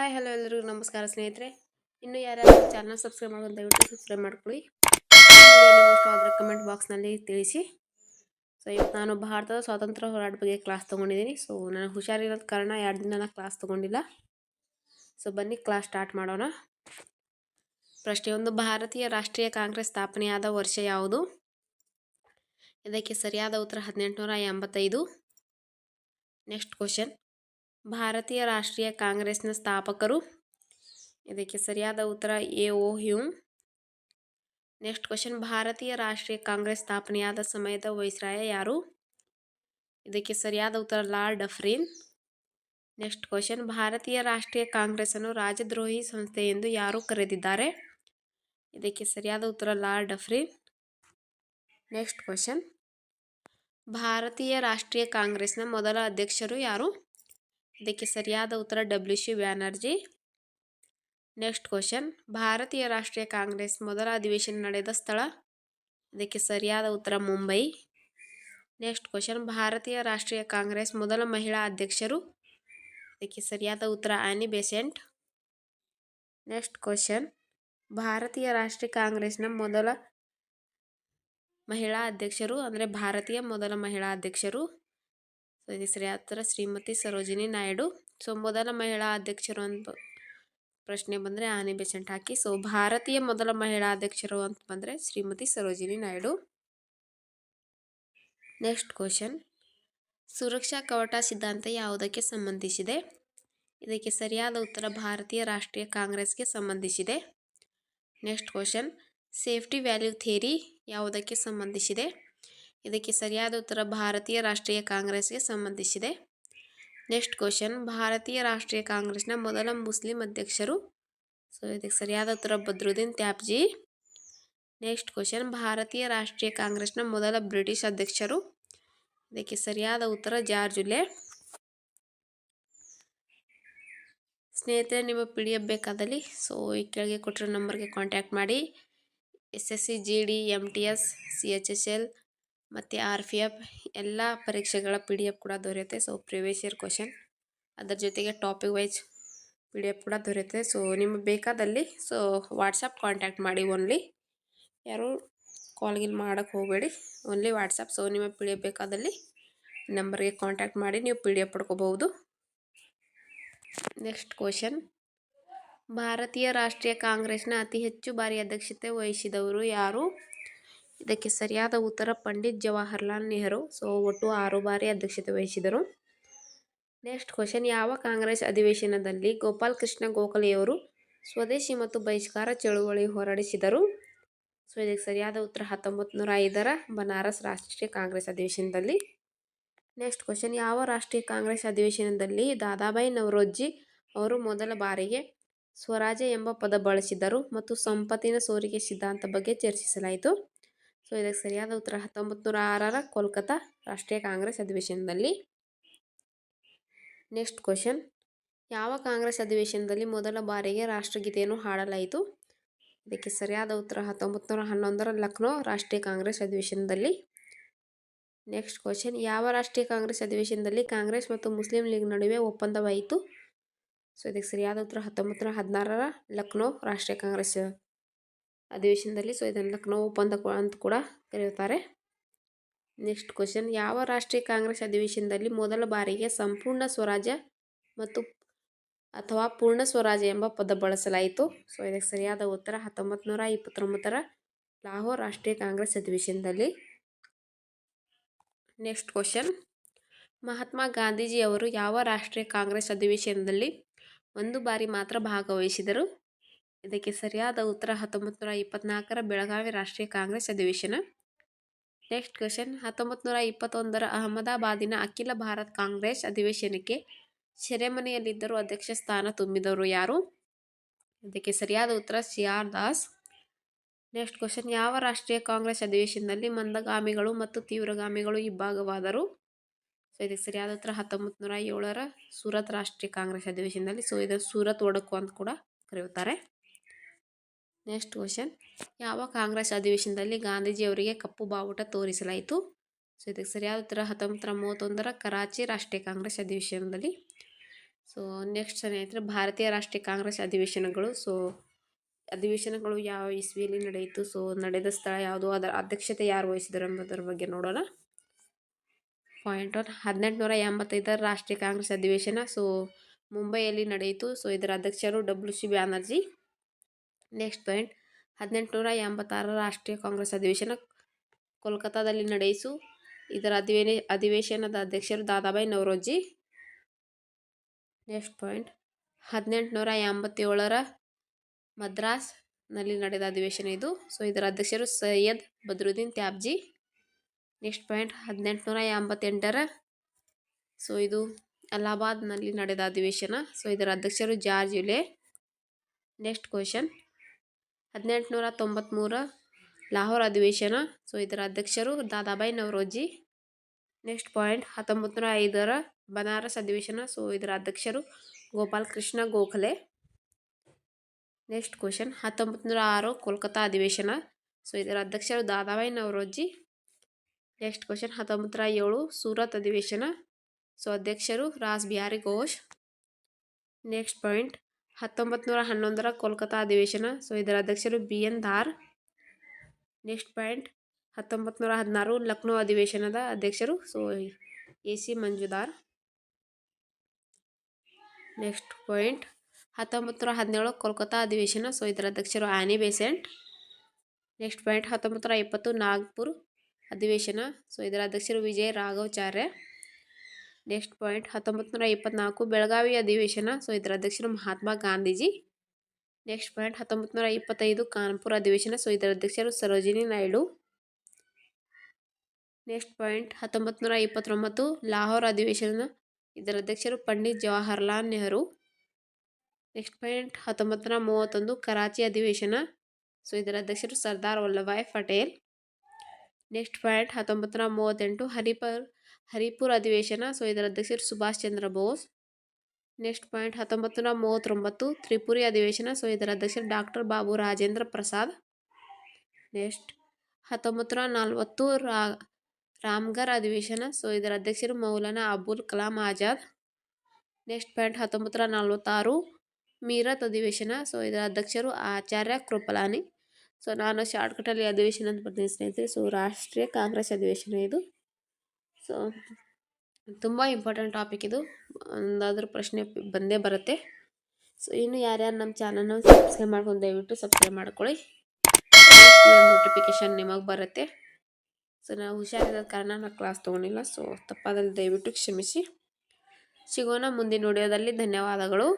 Hi, hello ಎಲ್ಲರಿಗೂ ನಮಸ್ಕಾರ ಸ್ನೇಹಿತರೆ. ಇನ್ನು ಯಾರ್ಯಾರು ಚಾನಲ್ ಸಬ್ಸ್ಕ್ರೈಬ್ ಮಾಡೋದು ದಯವಿಟ್ಟು ಸಬ್ಸ್ಕ್ರೈಬ್ ಮಾಡ್ಕೊಳ್ಳಿ. ಇಷ್ಟ ಆದರೆ ಕಮೆಂಟ್ ಬಾಕ್ಸ್ನಲ್ಲಿ ತಿಳಿಸಿ. ಸೊ ಇವತ್ತು ನಾನು ಭಾರತದ ಸ್ವಾತಂತ್ರ್ಯ ಹೋರಾಟ ಬಗ್ಗೆ ಕ್ಲಾಸ್ ತೊಗೊಂಡಿದ್ದೀನಿ. ಸೊ ನಾನು ಹುಷಾರಿರೋದ ಕಾರಣ ಎರಡು ದಿನ ನಾನು ಕ್ಲಾಸ್ ತೊಗೊಂಡಿಲ್ಲ. ಸೊ ಬನ್ನಿ ಕ್ಲಾಸ್ ಸ್ಟಾರ್ಟ್ ಮಾಡೋಣ. ಪ್ರಶ್ನೆ ಒಂದು, ಭಾರತೀಯ ರಾಷ್ಟ್ರೀಯ ಕಾಂಗ್ರೆಸ್ ಸ್ಥಾಪನೆಯಾದ ವರ್ಷ ಯಾವುದು? ಇದಕ್ಕೆ ಸರಿಯಾದ ಉತ್ತರ ಹದಿನೆಂಟುನೂರ ಎಂಬತ್ತೈದು. ನೆಕ್ಸ್ಟ್ ಕ್ವಶನ್ ಭಾರತೀಯ ರಾಷ್ಟ್ರೀಯ ಕಾಂಗ್ರೆಸ್ನ ಸ್ಥಾಪಕರು. ಇದಕ್ಕೆ ಸರಿಯಾದ ಉತ್ತರ A. O. Hume next question. ಭಾರತೀಯ ರಾಷ್ಟ್ರೀಯ ಕಾಂಗ್ರೆಸ್ ಸ್ಥಾಪನೆಯಾದ ಸಮಯದ ವೈಸ್ರಾಯ ಯಾರು? ಇದಕ್ಕೆ ಸರಿಯಾದ ಉತ್ತರ ಲಾರ್ಡ್ ಡಫ್ರಿನ್ ನೆಕ್ಸ್ಟ್ ಕ್ವಶನ್. ಭಾರತೀಯ ರಾಷ್ಟ್ರೀಯ ಕಾಂಗ್ರೆಸ್ಸನ್ನು ರಾಜದ್ರೋಹಿ ಸಂಸ್ಥೆ ಎಂದು ಯಾರು ಕರೆದಿದ್ದಾರೆ? ಇದಕ್ಕೆ ಸರಿಯಾದ ಉತ್ತರ ಲಾರ್ಡ್ ಡಫ್ರಿನ್ ನೆಕ್ಸ್ಟ್ ಕ್ವಶನ್. ಭಾರತೀಯ ರಾಷ್ಟ್ರೀಯ ಕಾಂಗ್ರೆಸ್ನ ಮೊದಲ ಅಧ್ಯಕ್ಷರು ಯಾರು? ಇದಕ್ಕೆ ಸರಿಯಾದ ಉತ್ತರ W C Banerjee. Next question ಭಾರತೀಯ ರಾಷ್ಟ್ರೀಯ ಕಾಂಗ್ರೆಸ್ ಮೊದಲ ಅಧಿವೇಶನ ನಡೆದ ಸ್ಥಳ? ಇದಕ್ಕೆ ಸರಿಯಾದ ಉತ್ತರ ಮುಂಬೈ. ನೆಕ್ಸ್ಟ್ ಕ್ವಶನ್ ಭಾರತೀಯ ರಾಷ್ಟ್ರೀಯ ಕಾಂಗ್ರೆಸ್ ಮೊದಲ ಮಹಿಳಾ ಅಧ್ಯಕ್ಷರು? ಇದಕ್ಕೆ ಸರಿಯಾದ ಉತ್ತರ ಆನಿ ಬೆಸೆಂಟ್. ನೆಕ್ಸ್ಟ್ ಕ್ವಶನ್ ಭಾರತೀಯ ರಾಷ್ಟ್ರೀಯ ಕಾಂಗ್ರೆಸ್ನ ಮೊದಲ ಮಹಿಳಾ ಅಧ್ಯಕ್ಷರು ಅಂದರೆ ಭಾರತೀಯ ಮೊದಲ ಮಹಿಳಾ ಅಧ್ಯಕ್ಷರು? ಸೊ ಇದಕ್ಕೆ ಸರಿಯಾದ ಶ್ರೀಮತಿ ಸರೋಜಿನಿ ನಾಯ್ಡು. ಸೊ ಮೊದಲ ಮಹಿಳಾ ಅಧ್ಯಕ್ಷರು ಅಂತ ಪ್ರಶ್ನೆ ಬಂದರೆ ಆನೆ ಬೆಸೆಂಟ್ ಹಾಕಿ. ಸೊ ಭಾರತೀಯ ಮೊದಲ ಮಹಿಳಾ ಅಧ್ಯಕ್ಷರು ಅಂತ ಬಂದರೆ ಶ್ರೀಮತಿ ಸರೋಜಿನಿ ನಾಯ್ಡು. ನೆಕ್ಸ್ಟ್ ಕ್ವಶನ್ ಸುರಕ್ಷಾ ಕವಟ ಸಿದ್ಧಾಂತ ಯಾವುದಕ್ಕೆ ಸಂಬಂಧಿಸಿದೆ? ಇದಕ್ಕೆ ಸರಿಯಾದ ಉತ್ತರ ಭಾರತೀಯ ರಾಷ್ಟ್ರೀಯ ಕಾಂಗ್ರೆಸ್ಗೆ ಸಂಬಂಧಿಸಿದೆ. Next question safety value theory ಯಾವುದಕ್ಕೆ ಸಂಬಂಧಿಸಿದೆ? ಇದಕ್ಕೆ ಸರಿಯಾದ ಉತ್ತರ ಭಾರತೀಯ ರಾಷ್ಟ್ರೀಯ ಕಾಂಗ್ರೆಸ್ಗೆ ಸಂಬಂಧಿಸಿದೆ. ನೆಕ್ಸ್ಟ್ ಕ್ವಶನ್, ಭಾರತೀಯ ರಾಷ್ಟ್ರೀಯ ಕಾಂಗ್ರೆಸ್ನ ಮೊದಲ ಮುಸ್ಲಿಂ ಅಧ್ಯಕ್ಷರು? ಸೊ, ಇದಕ್ಕೆ ಸರಿಯಾದ ಉತ್ತರ ಬದ್ರುದ್ದೀನ್ ತ್ಯಾಪ್ಜಿ. ನೆಕ್ಸ್ಟ್ ಕ್ವಶನ್, ಭಾರತೀಯ ರಾಷ್ಟ್ರೀಯ ಕಾಂಗ್ರೆಸ್ನ ಮೊದಲ ಬ್ರಿಟಿಷ್ ಅಧ್ಯಕ್ಷರು? ಇದಕ್ಕೆ ಸರಿಯಾದ ಉತ್ತರ ಜಾರ್ಜುಲೆ. ಸ್ನೇಹಿತರೆ, ನಿಮ್ಮ ಪಿ ಡಿ ಎಫ್ ಬೇಕಾದಲ್ಲಿ, ಸೊ, ಈ ಕೆಳಗೆ ಕೊಟ್ಟಿರೋ ನಂಬರ್ಗೆ ಕಾಂಟ್ಯಾಕ್ಟ್ ಮಾಡಿ. S S C, G D M T S, C H S L ಮತ್ತು ಆರ್ ಪಿ ಎಫ್ ಎಲ್ಲ ಪರೀಕ್ಷೆಗಳ ಪಿ ಡಿ ಎಫ್ ಕೂಡ ದೊರೆಯುತ್ತೆ. ಸೊ ಪ್ರಿವಿಯಸ್ ಇಯರ್ ಕ್ವಶನ್ ಅದರ ಜೊತೆಗೆ topic wise P D F ಕೂಡ ದೊರೆಯುತ್ತೆ. ಸೊ ನಿಮಗೆ ಬೇಕಾದಲ್ಲಿ ಸೊ ವಾಟ್ಸಪ್ ಕಾಂಟ್ಯಾಕ್ಟ್ ಮಾಡಿ ಓನ್ಲಿ ಯಾರು ಕಾಲ್ಗಿಲ್ ಮಾಡೋಕ್ಕೆ ಹೋಗಬೇಡಿ. ಓನ್ಲಿ ವಾಟ್ಸಪ್ ಸೊ ನಿಮಗೆ ಪಿ ಡಿ ಎಫ್ ಬೇಕಾದಲ್ಲಿ ನಂಬರ್ಗೆ ಕಾಂಟ್ಯಾಕ್ಟ್ ಮಾಡಿ ನೀವು ಪಿ ಡಿ ಎಫ್ ಪಡ್ಕೋಬಹುದು. ನೆಕ್ಸ್ಟ್ ಕ್ವಶನ್ ಭಾರತೀಯ ರಾಷ್ಟ್ರೀಯ ಕಾಂಗ್ರೆಸ್ನ ಅತಿ ಹೆಚ್ಚು ಬಾರಿ ಅಧ್ಯಕ್ಷತೆ ವಹಿಸಿದವರು ಯಾರು? ಇದಕ್ಕೆ ಸರಿಯಾದ ಉತ್ತರ ಪಂಡಿತ್ ಜವಾಹರ್ಲಾಲ್ ನೆಹರು. ಸೊ, ಒಟ್ಟು ಆರು ಬಾರಿ ಅಧ್ಯಕ್ಷತೆ ವಹಿಸಿದರು. ನೆಕ್ಸ್ಟ್ ಕ್ವಶನ್, ಯಾವ ಕಾಂಗ್ರೆಸ್ ಅಧಿವೇಶನದಲ್ಲಿ ಗೋಪಾಲ್ ಕೃಷ್ಣ ಗೋಖಲೆಯವರು ಸ್ವದೇಶಿ ಮತ್ತು ಬಹಿಷ್ಕಾರ ಚಳುವಳಿ ಹೊರಡಿಸಿದರು? ಸೊ, ಇದಕ್ಕೆ ಸರಿಯಾದ ಉತ್ತರ ಹತ್ತೊಂಬತ್ತು ನೂರ ಐದರ ಬನಾರಸ್ ರಾಷ್ಟ್ರೀಯ ಕಾಂಗ್ರೆಸ್ ಅಧಿವೇಶನದಲ್ಲಿ. ನೆಕ್ಸ್ಟ್ ಕ್ವಶನ್, ಯಾವ ರಾಷ್ಟ್ರೀಯ ಕಾಂಗ್ರೆಸ್ ಅಧಿವೇಶನದಲ್ಲಿ ದಾದಾಬಾಯಿ ನವರೋಜಿ ಅವರು ಮೊದಲ ಬಾರಿಗೆ ಸ್ವರಾಜ್ಯ ಎಂಬ ಪದ ಬಳಸಿದರು ಮತ್ತು ಸಂಪತ್ತಿನ ಸೋರಿಕೆ ಸಿದ್ಧಾಂತ ಬಗ್ಗೆ ಚರ್ಚಿಸಲಾಯಿತು? ಸೊ, ಇದಕ್ಕೆ ಸರಿಯಾದ ಉತ್ತರ ಹತ್ತೊಂಬತ್ತು ನೂರ ಆರರ ಕೋಲ್ಕತ್ತಾ ರಾಷ್ಟ್ರೀಯ ಕಾಂಗ್ರೆಸ್ ಅಧಿವೇಶನದಲ್ಲಿ. Next question. ಯಾವ ಕಾಂಗ್ರೆಸ್ ಅಧಿವೇಶನದಲ್ಲಿ ಮೊದಲ ಬಾರಿಗೆ ರಾಷ್ಟ್ರಗೀತೆಯನ್ನು ಹಾಡಲಾಯಿತು? ಇದಕ್ಕೆ ಸರಿಯಾದ ಉತ್ತರ ಹತ್ತೊಂಬತ್ತು ನೂರ ಹನ್ನೊಂದರ ಲಕ್ನೋ ರಾಷ್ಟ್ರೀಯ ಕಾಂಗ್ರೆಸ್ ಅಧಿವೇಶನದಲ್ಲಿ. Next question. ಯಾವ ರಾಷ್ಟ್ರೀಯ ಕಾಂಗ್ರೆಸ್ ಅಧಿವೇಶನದಲ್ಲಿ ಕಾಂಗ್ರೆಸ್ ಮತ್ತು ಮುಸ್ಲಿಂ ಲೀಗ್ ನಡುವೆ ಒಪ್ಪಂದವಾಯಿತು? ಸೊ, ಇದಕ್ಕೆ ಸರಿಯಾದ ಉತ್ತರ ಹತ್ತೊಂಬತ್ತು ನೂರ ಹದಿನಾರರ ಲಕ್ನೋ ರಾಷ್ಟ್ರೀಯ ಕಾಂಗ್ರೆಸ್. ಅಧಿವೇಶನದಲ್ಲಿ. ಸೊ ಇದನ್ನು ಲಕ್ನೋ ಒಪ್ಪಂದ ಅಂತ ಕೂಡ ಕರೆಯುತ್ತಾರೆ. ನೆಕ್ಸ್ಟ್ ಕ್ವಶನ್ ಯಾವ ರಾಷ್ಟ್ರೀಯ ಕಾಂಗ್ರೆಸ್ ಅಧಿವೇಶನದಲ್ಲಿ ಮೊದಲ ಬಾರಿಗೆ ಸಂಪೂರ್ಣ ಸ್ವರಾಜ್ಯ ಮತ್ತು ಅಥವಾ ಪೂರ್ಣ ಸ್ವರಾಜ್ಯ ಎಂಬ ಪದ ಬಳಸಲಾಯಿತು? ಸೊ ಇದಕ್ಕೆ ಸರಿಯಾದ ಉತ್ತರ ಹತ್ತೊಂಬತ್ತು ನೂರ ಇಪ್ಪತ್ತೊಂಬತ್ತರ ಲಾಹೋರ್ ರಾಷ್ಟ್ರೀಯ ಕಾಂಗ್ರೆಸ್ ಅಧಿವೇಶನದಲ್ಲಿ. ನೆಕ್ಸ್ಟ್ ಕ್ವಶನ್ ಮಹಾತ್ಮ ಗಾಂಧೀಜಿಯವರು ಯಾವ ರಾಷ್ಟ್ರೀಯ ಕಾಂಗ್ರೆಸ್ ಅಧಿವೇಶನದಲ್ಲಿ ಒಂದು ಬಾರಿ ಮಾತ್ರ ಭಾಗವಹಿಸಿದರು? ಇದಕ್ಕೆ ಸರಿಯಾದ ಉತ್ತರ ಹತ್ತೊಂಬತ್ತು ನೂರ ಇಪ್ಪತ್ನಾಲ್ಕರ ಬೆಳಗಾವಿ ರಾಷ್ಟ್ರೀಯ ಕಾಂಗ್ರೆಸ್ ಅಧಿವೇಶನ. ನೆಕ್ಸ್ಟ್ ಕ್ವೆಶನ್ ಹತ್ತೊಂಬತ್ತು ನೂರ ಇಪ್ಪತ್ತೊಂದರ ಅಹಮದಾಬಾದಿನ ಅಖಿಲ ಭಾರತ್ ಕಾಂಗ್ರೆಸ್ ಅಧಿವೇಶನಕ್ಕೆ ಸೆರೆಮನೆಯಲ್ಲಿದ್ದರೂ ಅಧ್ಯಕ್ಷ ಸ್ಥಾನ ತುಂಬಿದವರು ಯಾರು? ಇದಕ್ಕೆ ಸರಿಯಾದ ಉತ್ತರ C R Das next question ಯಾವ ರಾಷ್ಟ್ರೀಯ ಕಾಂಗ್ರೆಸ್ ಅಧಿವೇಶನದಲ್ಲಿ ಮಂದಗಾಮಿಗಳು ಮತ್ತು ತೀವ್ರಗಾಮಿಗಳು ಇಬ್ಬಾಗವಾದರು ಸೊ ಇದಕ್ಕೆ ಸರಿಯಾದ ಉತ್ತರ ಹತ್ತೊಂಬತ್ತು ನೂರ ಏಳರ ಸೂರತ್ ರಾಷ್ಟ್ರೀಯ ಕಾಂಗ್ರೆಸ್ ಅಧಿವೇಶನದಲ್ಲಿ. ಸೊ ಇದನ್ನು ಸೂರತ್ ಒಡಕು ಅಂತ ಕೂಡ ಕರೆಯುತ್ತಾರೆ. Next question. ಯಾವ ಕಾಂಗ್ರೆಸ್ ಅಧಿವೇಶನದಲ್ಲಿ ಗಾಂಧೀಜಿಯವರಿಗೆ ಕಪ್ಪು ಬಾವುಟ ತೋರಿಸಲಾಯಿತು? ಸೊ, ಇದಕ್ಕೆ ಸರಿಯಾದ ಉತ್ತರ ಹತ್ತೊಂಬತ್ತು ನೂರ ಮೂವತ್ತೊಂದರ ಕರಾಚಿ ರಾಷ್ಟ್ರೀಯ ಕಾಂಗ್ರೆಸ್ ಅಧಿವೇಶನದಲ್ಲಿ. ಸೊ ನೆಕ್ಸ್ಟ್ ಸ್ನೇಹಿತರೆ ಭಾರತೀಯ ರಾಷ್ಟ್ರೀಯ ಕಾಂಗ್ರೆಸ್ ಅಧಿವೇಶನಗಳು. ಸೊ, ಅಧಿವೇಶನಗಳು ಯಾವ ಇಸ್ವಿಯಲ್ಲಿ ನಡೆಯಿತು? ಸೊ, ನಡೆದ ಸ್ಥಳ ಯಾವುದು? ಅದರ ಅಧ್ಯಕ್ಷತೆ ಯಾರು ವಹಿಸಿದರು ಎಂಬುದರ ಬಗ್ಗೆ ನೋಡೋಣ. Point one. ಹದಿನೆಂಟುನೂರ ಎಂಬತ್ತೈದರ ರಾಷ್ಟ್ರೀಯ ಕಾಂಗ್ರೆಸ್ ಅಧಿವೇಶನ, ಸೊ, ಮುಂಬೈಯಲ್ಲಿ ನಡೆಯಿತು. ಸೊ, ಇದರ ಅಧ್ಯಕ್ಷರು W C Banerjee. Next point. ಹದಿನೆಂಟುನೂರ ಎಂಬತ್ತಾರರ ರಾಷ್ಟ್ರೀಯ ಕಾಂಗ್ರೆಸ್ ಅಧಿವೇಶನ ಕೋಲ್ಕತ್ತಾದಲ್ಲಿ ನಡೆಯಿಸು. ಇದರ ಅಧಿವೇನೆ, ಅಧಿವೇಶನದ ಅಧ್ಯಕ್ಷರು ದಾದಾಬಾಯಿ ನವರೋಜಿ. Next point. ಹದಿನೆಂಟುನೂರ ಎಂಬತ್ತೇಳರ ಮದ್ರಾಸ್ನಲ್ಲಿ ನಡೆದ ಅಧಿವೇಶನ ಇದು. ಸೊ, ಇದರ ಅಧ್ಯಕ್ಷರು ಸೈಯದ್ ಬದ್ರುದ್ದೀನ್ ತ್ಯಾಬ್ಜಿ ನೆಕ್ಸ್ಟ್ ಪಾಯಿಂಟ್. ಹದಿನೆಂಟುನೂರ ಎಂಬತ್ತೆಂಟರ ಸೊ, ಇದು ಅಲಹಾಬಾದ್ನಲ್ಲಿ ನಡೆದ ಅಧಿವೇಶನ. ಸೊ, ಇದರ ಅಧ್ಯಕ್ಷರು ಜಾರ್ಜ್ ಯುಲೆ ನೆಕ್ಸ್ಟ್ ಕ್ವಶನ್. ಹದಿನೆಂಟುನೂರ ತೊಂಬತ್ತ್ಮೂರ ಲಾಹೋರ್ ಅಧಿವೇಶನ. ಸೊ, ಇದರ ಅಧ್ಯಕ್ಷರು ದಾದಾಬಾಯಿ ನವರೋಜಿ. ನೆಕ್ಸ್ಟ್ ಪಾಯಿಂಟ್ ಹತ್ತೊಂಬತ್ತು ನೂರ ಐದರ ಬನಾರಸ್ ಅಧಿವೇಶನ. ಸೊ, ಇದರ ಅಧ್ಯಕ್ಷರು ಗೋಪಾಲ್ ಕೃಷ್ಣ ಗೋಖಲೆ. ನೆಕ್ಸ್ಟ್ ಕ್ವಶನ್ ಹತ್ತೊಂಬತ್ತು ನೂರ ಆರು ಕೋಲ್ಕತ್ತಾ ಅಧಿವೇಶನ. ಸೊ, ಇದರ ಅಧ್ಯಕ್ಷರು ದಾದಾಬಾಯಿ ನವರೋಜಿ. ನೆಕ್ಸ್ಟ್ ಕ್ವಶನ್ ಹತ್ತೊಂಬತ್ತು ನೂರ ಏಳು ಸೂರತ್ ಅಧಿವೇಶನ. ಸೊ, ಅಧ್ಯಕ್ಷರು ರಾಸ್ ಬಿಹಾರಿ ಘೋಷ್. ನೆಕ್ಸ್ಟ್ ಪಾಯಿಂಟ್ ಹತ್ತೊಂಬತ್ತು ನೂರ ಹನ್ನೊಂದರ ಕೋಲ್ಕತ್ತಾ ಅಧಿವೇಶನ. ಸೊ, ಇದರ ಅಧ್ಯಕ್ಷರು B. N. Dhar next point ಹತ್ತೊಂಬತ್ತು ನೂರ ಹದಿನಾರು ಲಕ್ನೋ ಅಧಿವೇಶನದ ಅಧ್ಯಕ್ಷರು, so, A. C. Majumdar. Next point ಹತ್ತೊಂಬತ್ತು ನೂರ ಹದಿನೇಳು ಕೋಲ್ಕತ್ತಾ ಅಧಿವೇಶನ. ಸೊ, ಇದರ ಅಧ್ಯಕ್ಷರು ಆನಿ ಬೇಸೆಂಟ್. ನೆಕ್ಸ್ಟ್ ಪಾಯಿಂಟ್ ಹತ್ತೊಂಬತ್ತು ನೂರ ಇಪ್ಪತ್ತು ನಾಗ್ಪುರ್ ಅಧಿವೇಶನ. ಸೊ, ಇದರ ಅಧ್ಯಕ್ಷರು ವಿಜಯ್ ರಾಘವಾಚಾರ್ಯ. ನೆಕ್ಸ್ಟ್ ಪಾಯಿಂಟ್ ಹತ್ತೊಂಬತ್ತು ನೂರ ಇಪ್ಪತ್ನಾಲ್ಕು ಬೆಳಗಾವಿ ಅಧಿವೇಶನ. ಸೊ, ಇದರ ಅಧ್ಯಕ್ಷರು ಮಹಾತ್ಮ ಗಾಂಧೀಜಿ. ನೆಕ್ಸ್ಟ್ ಪಾಯಿಂಟ್ ಹತ್ತೊಂಬತ್ತು ನೂರ ಇಪ್ಪತ್ತೈದು ಕಾನ್ಪುರ ಅಧಿವೇಶನ. ಸೊ, ಇದರ ಅಧ್ಯಕ್ಷರು ಸರೋಜಿನಿ ನಾಯ್ಡು. ನೆಕ್ಸ್ಟ್ ಪಾಯಿಂಟ್ ಹತ್ತೊಂಬತ್ತು ನೂರ ಇಪ್ಪತ್ತೊಂಬತ್ತು ಲಾಹೋರ್ ಅಧಿವೇಶನ. ಇದರ ಅಧ್ಯಕ್ಷರು ಪಂಡಿತ್ ಜವಾಹರ್ಲಾಲ್ ನೆಹರು. ನೆಕ್ಸ್ಟ್ ಪಾಯಿಂಟ್ ಹತ್ತೊಂಬತ್ತು ನೂರ ಮೂವತ್ತೊಂದು ಕರಾಚಿ ಅಧಿವೇಶನ. ಸೊ, ಇದರ ಅಧ್ಯಕ್ಷರು ಸರ್ದಾರ್ ವಲ್ಲಭಾಯ್ ಪಟೇಲ್. ನೆಕ್ಸ್ಟ್ ಪಾಯಿಂಟ್ ಹತ್ತೊಂಬತ್ತು ನೂರ ಮೂವತ್ತೆಂಟು ಹರಿಪರ್ ಹರಿಪುರ್ ಅಧಿವೇಶನ. ಸೊ, ಇದರ ಅಧ್ಯಕ್ಷರು ಸುಭಾಷ್ ಚಂದ್ರ ಬೋಸ್. ನೆಕ್ಸ್ಟ್ ಪಾಯಿಂಟ್ ಹತ್ತೊಂಬತ್ತು ನೂರ ಮೂವತ್ತೊಂಬತ್ತು ತ್ರಿಪುರಿ ಅಧಿವೇಶನ. ಸೊ, ಇದರ ಅಧ್ಯಕ್ಷರು ಡಾಕ್ಟರ್ ಬಾಬು ರಾಜೇಂದ್ರ ಪ್ರಸಾದ್. ನೆಕ್ಸ್ಟ್ ಹತ್ತೊಂಬತ್ತು ನೂರ ನಲ್ವತ್ತು ರಾ ರಾಮ್ಗರ್ ಅಧಿವೇಶನ. ಸೊ, ಇದರ ಅಧ್ಯಕ್ಷರು ಮೌಲಾನಾ ಅಬುಲ್ ಕಲಾಂ ಆಜಾದ್. ನೆಕ್ಸ್ಟ್ ಪಾಯಿಂಟ್ ಹತ್ತೊಂಬತ್ತು ನೂರ ನಲ್ವತ್ತಾರು ಮೀರತ್ ಅಧಿವೇಶನ. ಸೊ, ಇದರ ಅಧ್ಯಕ್ಷರು ಆಚಾರ್ಯ ಕೃಪಲಾನಿ. ಸೊ, ನಾನು ಶಾರ್ಟ್ಕಟಲ್ಲಿ ಅಧಿವೇಶನ ಅಂತ ಬರ್ತೀನಿ ಸ್ನೇಹಿತರೆ. ಸೊ, ರಾಷ್ಟ್ರೀಯ ಕಾಂಗ್ರೆಸ್ ಅಧಿವೇಶನ ಇದು. ಸೊ ತುಂಬ ಇಂಪಾರ್ಟೆಂಟ್ ಟಾಪಿಕ್ ಇದು. ಒಂದಾದ್ರೂ ಪ್ರಶ್ನೆ ಬಂದೇ ಬರುತ್ತೆ. ಸೊ ಇನ್ನು ಯಾರ್ಯಾರು ನಮ್ಮ ಚಾನಲ್ನ ಸಬ್ಸ್ಕ್ರೈಬ್ ಮಾಡ್ಕೊಂಡು ದಯವಿಟ್ಟು ಸಬ್ಸ್ಕ್ರೈಬ್ ಮಾಡ್ಕೊಳ್ಳಿ. ನೋಟಿಫಿಕೇಶನ್ ನಿಮಗೆ ಬರುತ್ತೆ. ಸೊ ನಾವು ಹುಷಾರಿದ ಕಾರಣ ನಾನು ಕ್ಲಾಸ್ ತೊಗೊಂಡಿಲ್ಲ. ಸೊ ತಪ್ಪಾದಲ್ಲಿ ದಯವಿಟ್ಟು ಕ್ಷಮಿಸಿ. ಸಿಗೋಣ ಮುಂದಿನ ವಿಡಿಯೋದಲ್ಲಿ ಧನ್ಯವಾದಗಳು.